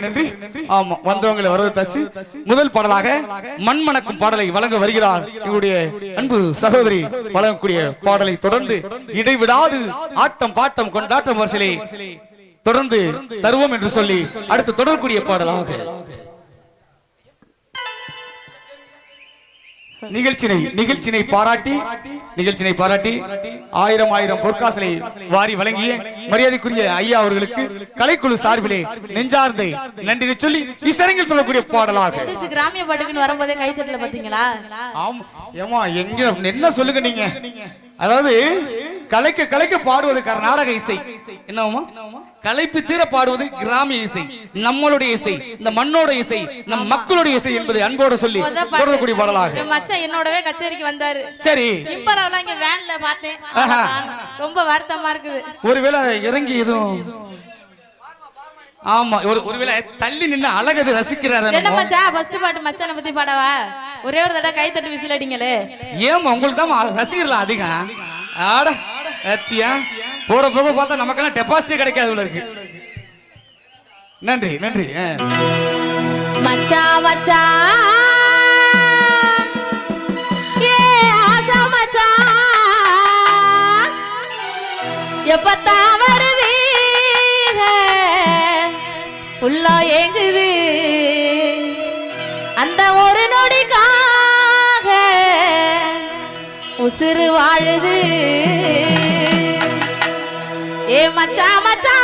நன்றி நன்றி ஆமா வந்தவங்களை வரவேற்றாச்சு. முதல் பாடலாக மண் மணக்கும் பாடலை வழங்க வருகிறார். எங்களுடைய அன்பு சகோதரி வழங்கக்கூடிய பாடலை தொடர்ந்து இடைவிடாது ஆட்டம் பாட்டம் கொண்டாட்டம் வரிசையிலே தொடர்ந்து தருவோம் என்று சொல்லி அடுத்து தொடரக்கூடிய பாடலாக நிகழ்ச்சினை நிகழ்ச்சினை பாராட்டி நிகழ்ச்சினை பாராட்டி ஆயிரம் ஆயிரம் பொற்காசலை வாரி வழங்கிய மரியாதைக்குரிய ஐயா அவர்களுக்கு கலைக்குழு சார்பிலே நெஞ்சார்ந்த நன்றினை சொல்லி இசரங்கில் தொடரக்கூடிய பாடலாக கிராமிய பாட்டுக்குன்னு வரும்போதே கைத்தட்டல பாத்தீங்களா ஆமா. ஏமா எங்க என்ன சொல்லுங்க நீங்க? அதாவது கலைக்க கலைக்க பாடுவது கர்நாடக இசை. என்னமா கலைப்பு தீர பாடுவது கிராமிய இசை. நம்மளுடைய இசை இந்த மண்ணோட இசை நம் மக்களுடைய இசை என்பதை அன்போடு சொல்லி. தொடரக்கூடிய பாடலாக. மச்சான் என்னோடவே கச்சேரிக்கு வந்தாரு. சரி. இம்பராவெல்லாம் இங்க வேன்ல பார்த்தேன். ரொம்ப வருத்தமா இருக்குது. ஒருவேளை இறங்கி எதுவும் ஆமா ஒரு ஒருவேளை தள்ளி நின்னு அழகது ரசிக்கிறாரு என்ன என்னமோ. மச்சா ஃபர்ஸ்ட் பாட்டு மச்சானை பத்தி பாடவா? ஒரே ஒரு தடவை கை தட்டி விசில் அடிங்களே. ஏமா உங்களுக்கு தான் ரசிகர்கள் அதிகம்? ஆட. அத்தியா போற போக பார்த்தா நமக்கெல்லாம் டெபாசிட்டே கிடைக்காது உள்ள இருக்கு. நன்றி நன்றி. மச்சா மச்சா. ஏ எப்பத்தான் வருவீங்க? உள்ள ஏங்குது. அந்த ஒரு நொடிக்கா உசுறு வாழுது. ஏ மச்சா மச்சா